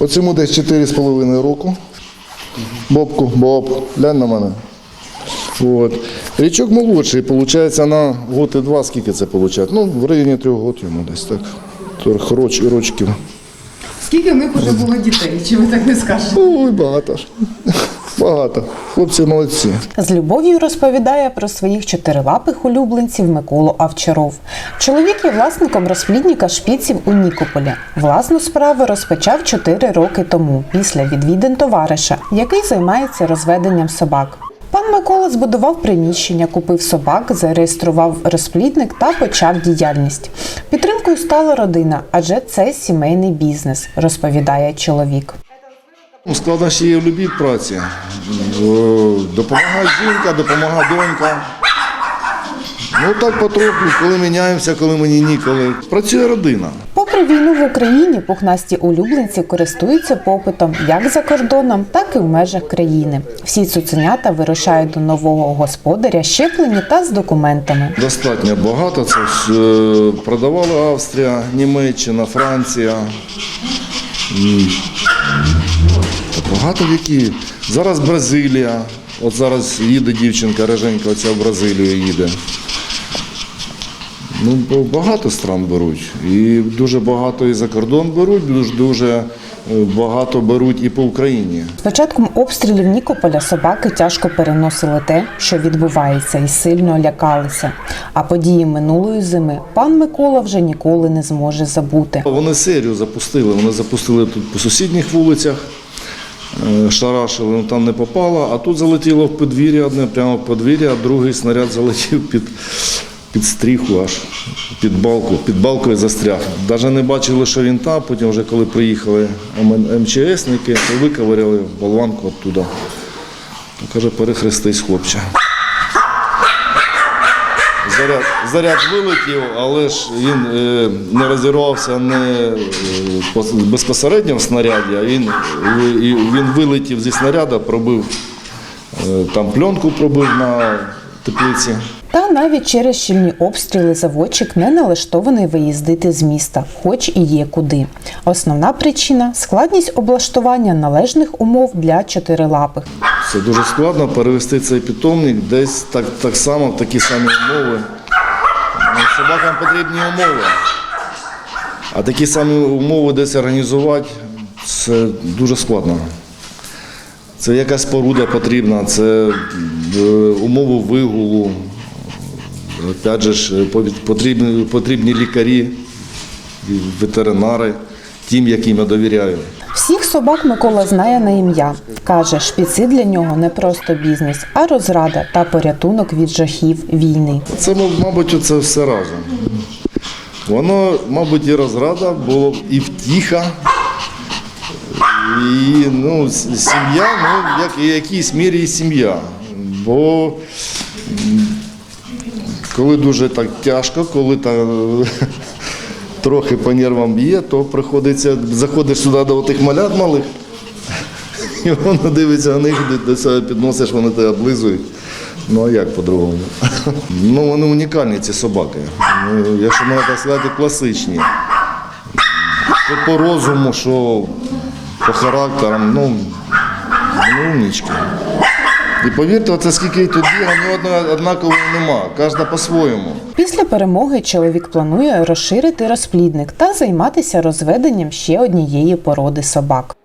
Оцьому десь 4,5 року. Бобку, Боб, глянь на мене. От. Річок молодший, виходить, на год і два, скільки це виходить? Ну, в районі трьох років йому десь так. Трьох роч, рочків. Скільки в них вже було дітей? Чи ви так не скажете? Ой, багато ж. Багато. Хлопці молодці. З любов'ю розповідає про своїх чотирилапих улюбленців Миколу Авчаров. Чоловік є власником розплідника шпіців у Нікополі. Власну справу розпочав чотири роки тому, після відвідин товариша, який займається розведенням собак. Пан Микола збудував приміщення, купив собак, зареєстрував розплідник та почав діяльність. Підтримкою стала родина, адже це сімейний бізнес, розповідає чоловік. Ну, Складнощі є в любій праці. Допомагає жінка, допомагає донька. Ну так потроху, коли міняємося, коли мені ніколи. Працює родина. Попри війну в Україні, пухнасті улюбленці користуються попитом як за кордоном, так і в межах країни. Всі цуценята вирушають до нового господаря, щеплені та з документами. Достатньо багато. Це ж е, продавала Австрія, Німеччина, Франція. Багато в які. Зараз Бразилія. От зараз їде дівчинка реженька, оця в Бразилію їде. Ну, багато стран беруть. І дуже багато і за кордон беруть, дуже, дуже е, багато беруть і по Україні. З початком обстрілів Нікополя собаки тяжко переносили те, що відбувається, і сильно лякалися. А події минулої зими пан Микола вже ніколи не зможе забути. Вони серію запустили. Вони запустили тут по сусідніх вулицях, шарашили, ну, там не попало, а тут залетіло в подвір'я одне, прямо в подвір'я, а другий снаряд залетів під, під стріху аж, під балку, під балкою застряг. Навіть не бачили, що він там, потім вже коли приїхали МЧСники, то виковиряли болванку оттуда. Каже, перехрестись, хлопче. Заряд, заряд вилетів, але ж він е, не розірвався не безпосередньо в снаряді, а він, він вилетів зі снаряда, пробив е, там пленку пробив на теплиці. Та навіть через щільні обстріли заводчик не налаштований виїздити з міста, хоч і є куди. Основна причина складність облаштування належних умов для чотирилапих. Це дуже складно перевести цей питомник десь так, так само в такі самі умови. Ну, Собакам потрібні умови. А такі самі умови десь організувати це дуже складно. Це якась споруда потрібна, це е, умови вигулу. Опять же, ж, потрібні, потрібні лікарі, ветеринари, тим, яким я довіряю. Всіх собак Микола знає на ім'я. Каже, шпіци для нього не просто бізнес, а розрада та порятунок від жахів війни. Це, мабуть, оце все разом. Воно, мабуть, і розрада, було і втіха, і ну, сім'я, ну, як, і якійсь мірі і сім'я. Бо коли дуже так тяжко, коли так, трохи по нервам б'є, то приходиться, заходиш сюди до тих малят малих, і воно дивиться на них, до- себе підносиш, вони тебе облизують. Ну а як по-другому? Ну вони унікальні, ці собаки. Ну, якщо можна так сказати, класичні. По розуму, що по характерам, ну, вони умнічки. І повірте, оце скільки тут ні одного однакового нема, кожна по-своєму. Після перемоги чоловік планує розширити розплідник та займатися розведенням ще однієї породи собак.